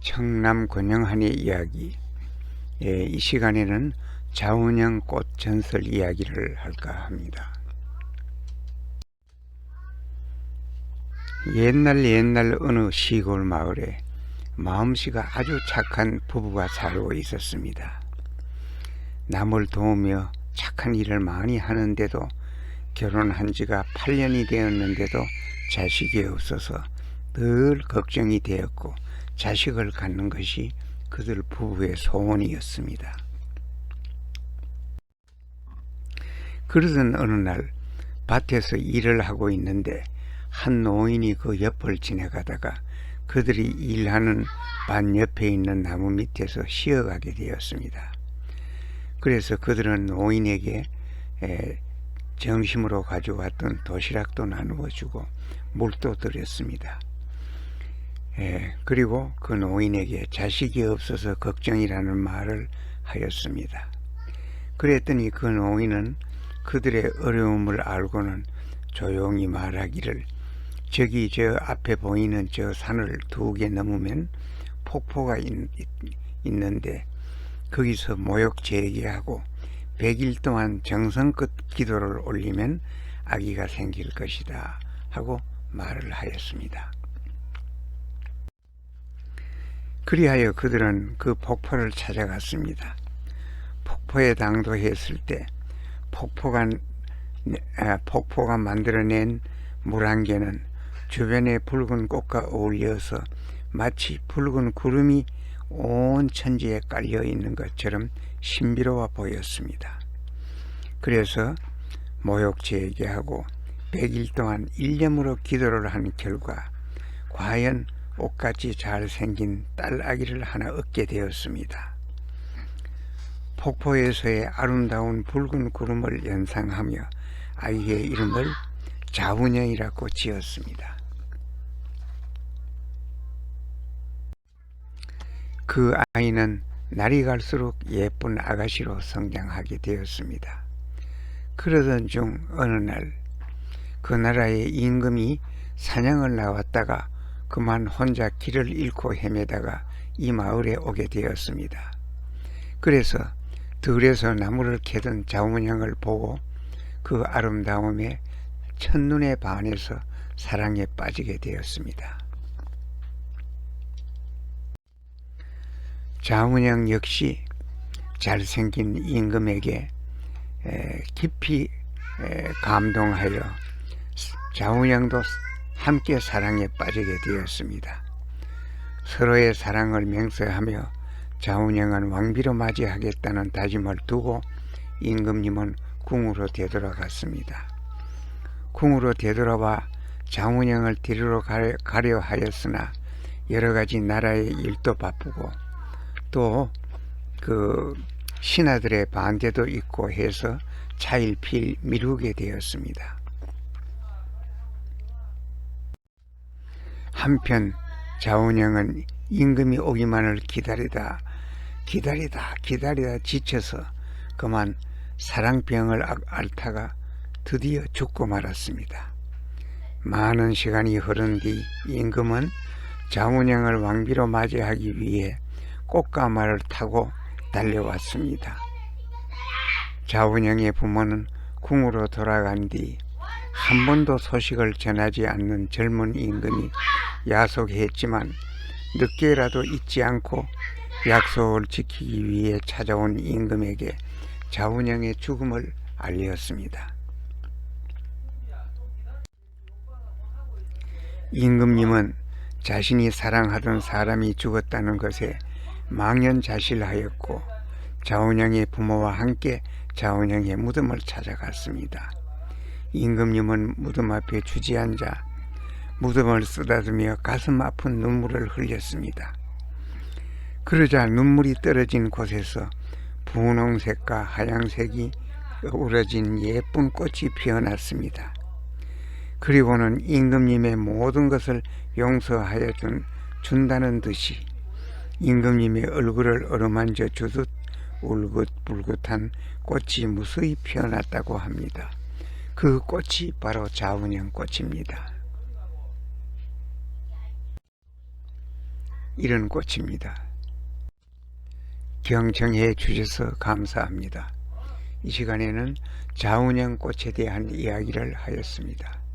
청남 권영한의 이야기 예, 이 시간에는 자운형 꽃 전설 이야기를 할까 합니다. 옛날 옛날 어느 시골 마을에 마음씨가 아주 착한 부부가 살고 있었습니다. 남을 도우며 착한 일을 많이 하는데도 결혼한 지가 8년이 되었는데도 자식이 없어서 늘 걱정이 되었고 자식을 갖는 것이 그들 부부의 소원이었습니다. 그러던 어느 날 밭에서 일을 하고 있는데 한 노인이 그 옆을 지나가다가 그들이 일하는 반 옆에 있는 나무 밑에서 쉬어가게 되었습니다. 그래서 그들은 노인에게 에, 점심으로 가져왔던 도시락도 나누어 주고 물도 드렸습니다. 예, 그리고 그 노인에게 자식이 없어서 걱정이라는 말을 하였습니다. 그랬더니 그 노인은 그들의 어려움을 알고는 조용히 말하기를 저기 저 앞에 보이는 저 산을 두 개 넘으면 폭포가 있, 있는데 거기서 모욕 제기하고 100일 동안 정성껏 기도를 올리면 아기가 생길 것이다 하고 말을 하였습니다. 그리하여 그들은 그 폭포를 찾아갔습니다. 폭포에 당도했을 때 폭포가, 아, 폭포가 만들어낸 물 한 개는 주변에 붉은 꽃과 어울려서 마치 붉은 구름이 온 천지에 깔려 있는 것처럼 신비로워 보였습니다. 그래서 모욕 제기하고 100일 동안 일념으로 기도를 한 결과 과연 옷같이 잘생긴 딸 아기를 하나 얻게 되었습니다. 폭포에서의 아름다운 붉은 구름을 연상하며 아이의 이름을 자운영이라고 지었습니다. 그 아이는 날이 갈수록 예쁜 아가씨로 성장하게 되었습니다. 그러던 중 어느 날 그 나라의 임금이 사냥을 나왔다가 그만 혼자 길을 잃고 헤매다가 이 마을에 오게 되었습니다. 그래서 들에서 나무를 캐던 자문형을 보고 그 아름다움에 첫눈에 반해서 사랑에 빠지게 되었습니다. 자문형 역시 잘생긴 임금에게 깊이 감동하여 자운양도 함께 사랑에 빠지게 되었습니다. 서로의 사랑을 맹세하며 자운양은 왕비로 맞이하겠다는 다짐을 두고 임금님은 궁으로 되돌아갔습니다. 궁으로 되돌아와 장운영을 데리러 가려 하였으나 여러 가지 나라의 일도 바쁘고 또 그 신하들의 반대도 있고 해서 차일필 미루게 되었습니다. 한편 자운영은 임금이 오기만을 기다리다 기다리다 기다리다 지쳐서 그만 사랑병을 앓다가 드디어 죽고 말았습니다. 많은 시간이 흐른 뒤 임금은 자운영을 왕비로 맞이하기 위해 꽃가마를 타고 달려왔습니다. 자운영의 부모는 궁으로 돌아간 뒤 한 번도 소식을 전하지 않는 젊은 임금이 야속했지만 늦게라도 잊지 않고 약속을 지키기 위해 찾아온 임금에게 자운영의 죽음을 알렸습니다. 임금님은 자신이 사랑하던 사람이 죽었다는 것에 망연자실하였고 자운영의 부모와 함께 자운영의 무덤을 찾아갔습니다. 임금님은 무덤 앞에 주지앉아 무덤을 쓰다듬며 가슴 아픈 눈물을 흘렸습니다. 그러자 눈물이 떨어진 곳에서 분홍색과 하양색이 어우러진 예쁜 꽃이 피어났습니다. 그리고는 임금님의 모든 것을 용서하여 준, 준다는 듯이 임금님의 얼굴을 어루만져 주듯 울긋불긋한 꽃이 무수히 피어났다고 합니다. 그 꽃이 바로 자운형 꽃입니다. 이런 꽃입니다. 경청해 주셔서 감사합니다. 이 시간에는 자운형 꽃에 대한 이야기를 하였습니다.